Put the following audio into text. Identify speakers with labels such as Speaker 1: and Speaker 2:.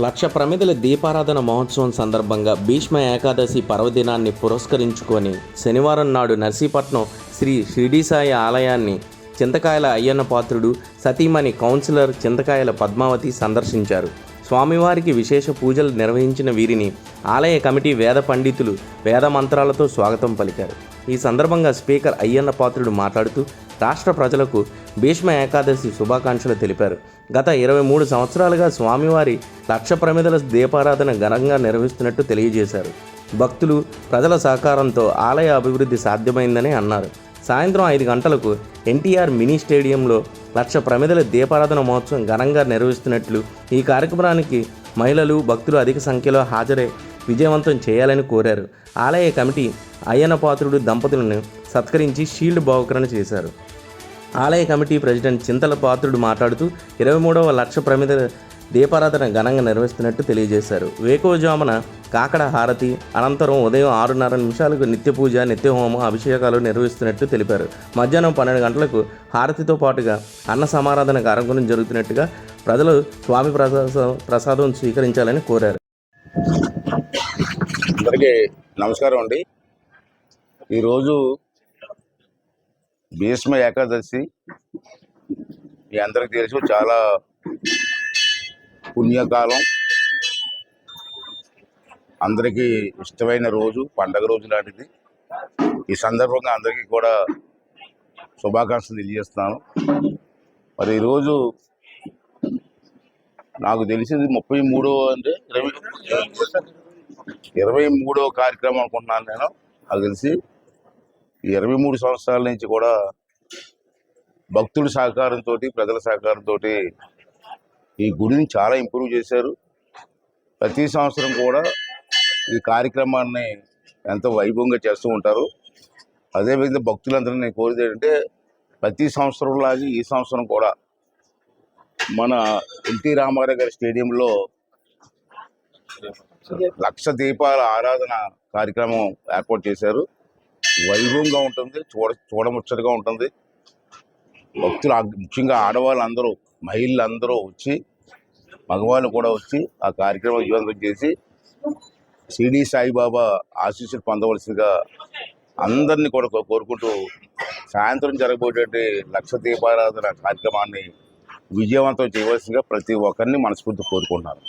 Speaker 1: లక్ష ప్రమిదల దీపారాధన మహోత్సవం సందర్భంగా భీష్మ ఏకాదశి పర్వదినాన్ని పురస్కరించుకొని శనివారం నాడు నర్సీపట్నం శ్రీ షిర్డీసాయి ఆలయాన్ని చింతకాయల అయ్యన్న పాత్రుడు సతీమణి కౌన్సిలర్ చింతకాయల పద్మావతి సందర్శించారు. స్వామివారికి విశేష పూజలు నిర్వహించిన వీరిని ఆలయ కమిటీ వేద పండితులు వేద మంత్రాలతో స్వాగతం పలికారు. ఈ సందర్భంగా స్పీకర్ అయ్యన్న పాత్రుడు మాట్లాడుతూ రాష్ట్ర ప్రజలకు భీష్మ ఏకాదశి శుభాకాంక్షలు తెలిపారు. గత ఇరవై మూడు సంవత్సరాలుగా స్వామివారి లక్ష ప్రమిదల దీపారాధన ఘనంగా నిర్వహిస్తున్నట్టు తెలియజేశారు. భక్తులు ప్రజల సహకారంతో ఆలయ అభివృద్ధి సాధ్యమైందని అన్నారు. సాయంత్రం ఐదు గంటలకు ఎన్టీఆర్ మినీ స్టేడియంలో లక్ష ప్రమిదల దీపారాధన మహోత్సవం ఘనంగా నిర్వహిస్తున్నట్లు ఈ కార్యక్రమానికి మహిళలు భక్తులు అధిక సంఖ్యలో హాజరై విజయవంతం చేయాలని కోరారు. ఆలయ కమిటీ అయ్యన్న పాత్రుడు దంపతులను సత్కరించి షీల్డ్ భావకరణ చేశారు. ఆలయ కమిటీ ప్రెసిడెంట్ చింతల పాత్రుడు మాట్లాడుతూ ఇరవై మూడవ లక్ష ప్రమిద దీపారాధన ఘనంగా నిర్వహిస్తున్నట్టు తెలియజేశారు. వేకోజామున కాకడ హారతి అనంతరం ఉదయం ఆరున్నర నిమిషాలకు నిత్య పూజ అభిషేకాలు నిర్వహిస్తున్నట్టు తెలిపారు. మధ్యాహ్నం పన్నెండు గంటలకు హారతితో పాటుగా అన్న సమారాధన కార్యక్రమం జరుగుతున్నట్టుగా ప్రజలు స్వామి ప్రసాదం ప్రసాదం స్వీకరించాలని కోరారు.
Speaker 2: అందరికీ నమస్కారం అండి. ఈరోజు భీష్మ ఏకాదశి. మీ అందరికి తెలుసు చాలా పుణ్యకాలం. అందరికీ ఇష్టమైన రోజు పండగ రోజు లాంటిది. ఈ సందర్భంగా అందరికీ కూడా శుభాకాంక్షలు తెలియజేస్తున్నాను. మరి ఈరోజు నాకు తెలిసింది ముప్పై మూడో అంటే ఇరవై ఇరవై మూడో కార్యక్రమం అనుకుంటున్నాను నేను. నాకు తెలిసి ఈ ఇరవై మూడు సంవత్సరాల నుంచి కూడా భక్తుల సహకారంతో ప్రజల సహకారంతో ఈ గుడిని చాలా ఇంప్రూవ్ చేశారు. ప్రతి సంవత్సరం కూడా ఈ కార్యక్రమాన్ని ఎంతో వైభవంగా చేస్తూ ఉంటారు. అదేవిధంగా భక్తులందరూ నేను కోరేది ఏంటంటే ప్రతి సంవత్సరంలాగే ఈ సంవత్సరం కూడా మన ఎన్టీ రామారావు గారి స్టేడియంలో లక్ష దీపాల ఆరాధన కార్యక్రమం ఏర్పాటు చేశారు. వైభవంగా ఉంటుంది చూడ చూడముచ్చటగా ఉంటుంది. భక్తులు ముఖ్యంగా ఆడవాళ్ళందరూ మహిళలు అందరూ వచ్చి మగవాళ్ళు కూడా వచ్చి ఆ కార్యక్రమం విజయవంతం చేసి షిరిడి సాయిబాబా ఆశీస్సులు పొందవలసిందిగా అందరినీ కూడా కోరుకుంటూ సాయంత్రం జరగబోయేటువంటి లక్ష దీపారాధన కార్యక్రమాన్ని విజయవంతం చేయవలసిందిగా ప్రతి ఒక్కరిని మనస్ఫూర్తి కోరుకుంటున్నాను.